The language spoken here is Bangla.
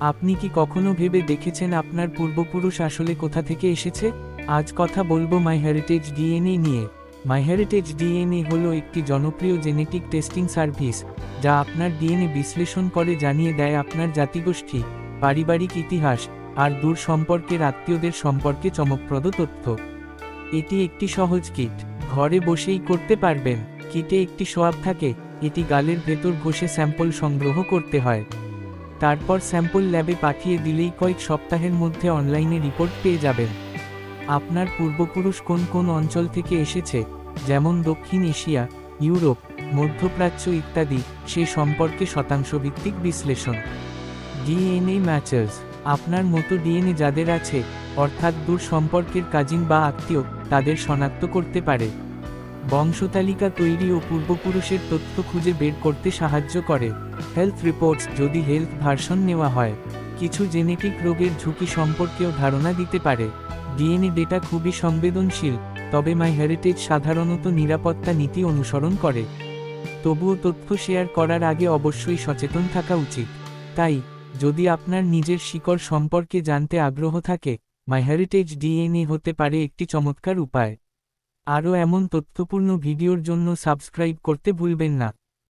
আপনি কি কখনো ভেবে দেখেছেন আপনার পূর্বপুরুষ আসলে কোথা থেকে এসেছে? আজ কথা বলব মাই হেরিটেজ ডিএনএ নিয়ে। মাই হেরিটেজ ডিএনএ হলো একটি জনপ্রিয় জেনেটিক টেস্টিং সার্ভিস যা আপনার ডিএনএ বিশ্লেষণ করে জানিয়ে দেয় আপনার জাতিগোষ্ঠী, পারিবারিক ইতিহাস, আর দূর সম্পর্কের আত্মীয়দের সম্পর্কে চমকপ্রদ তথ্য। এটি একটি সহজ কিট ঘরে বসেই করতে পারবেন। কিটে একটি সোয়াব থাকে, এটি গালের ভেতর ঘষে স্যাম্পল সংগ্রহ করতে হয়। তারপর স্যাম্পল ল্যাবে পাঠিয়ে দিলেই কয়েক সপ্তাহের মধ্যে অনলাইনে রিপোর্ট পেয়ে যাবেন। আপনার পূর্বপুরুষ কোন কোন অঞ্চল থেকে এসেছে? যেমন দক্ষিণ এশিয়া, ইউরোপ, মধ্যপ্রাচ্য ইত্যাদি, সে সম্পর্কে শতাংশভিত্তিক বিশ্লেষণ। ডিএনএ ম্যাচার্স, আপনার মতো ডিএনএ যাদের আছে, অর্থাৎ দূর সম্পর্কের কাজিন বা আত্মীয়, তাদের শনাক্ত করতে পারে। বংশতালিকা তৈরি ও পূর্বপুরুষের তথ্য খুঁজে বের করতে সাহায্য করে। হেলথ রিপোর্টস যদি হেলথ ভার্সন নেওয়া হয়, কিছু জেনেটিক রোগের ঝুঁকি সম্পর্কেও ধারণা দিতে পারে। ডিএনএ ডেটা খুবই সংবেদনশীল, তবে মাই হেরিটেজ সাধারণত নিরাপত্তা নীতি অনুসরণ করে। তবুও তথ্য শেয়ার করার আগে অবশ্যই সচেতন থাকা উচিত। তাই, যদি আপনার নিজের শিকড় সম্পর্কে জানতে আগ্রহ থাকে মাই হেরিটেজ ডিএনএ হতে পারে একটি চমৎকার উপায়। আরও এমন তথ্যপূর্ণ ভিডিওর জন্য সাবস্ক্রাইব করতে ভুলবেন না।